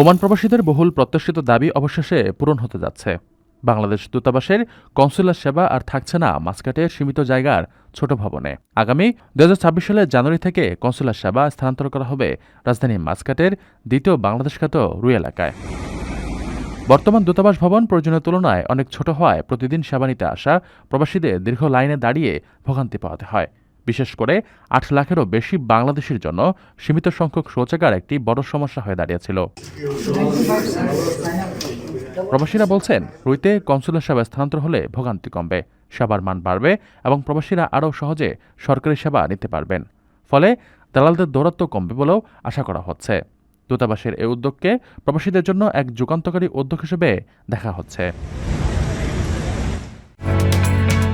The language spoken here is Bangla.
ওমান প্রবাসীদের বহুল প্রত্যাশিত দাবি অবশেষে পূরণ হতে যাচ্ছে। বাংলাদেশ দূতাবাসের কনসুলার সেবা আর থাকছে না মাস্কাটের সীমিত জায়গার ছোট ভবনে। আগামী দুহাজার ছাব্বিশ সালের জানুয়ারি থেকে কনসুলার সেবা স্থানান্তর করা হবে রাজধানী মাস্কাটের দ্বিতীয় বাংলাদেশ খ্যাত রুই এলাকায়। বর্তমান দূতাবাস ভবন প্রয়োজনীয় তুলনায় অনেক ছোট হওয়ায় প্রতিদিন সেবা নিতে আসা প্রবাসীদের দীর্ঘ লাইনে দাঁড়িয়ে ভোগান্তি পাওয়াতে হয়। বিশেষ করে আট লাখেরও বেশি বাংলাদেশের জন্য সীমিত সংখ্যক শৌচাগার একটি বড় সমস্যা হয়ে দাঁড়িয়েছিল। প্রবাসীরা বলছেন, রুইতে কনসুলার সেবা স্থানান্তর হলে ভোগান্তি কমবে, সেবার মান বাড়বে এবং প্রবাসীরা আরও সহজে সরকারি সেবা নিতে পারবেন। ফলে দালালদের দৌরাত্ম কমবে বলেও আশা করা হচ্ছে। দূতাবাসের এই উদ্যোগকে প্রবাসীদের জন্য এক যুগান্তকারী উদ্যোগ হিসেবে দেখা হচ্ছে।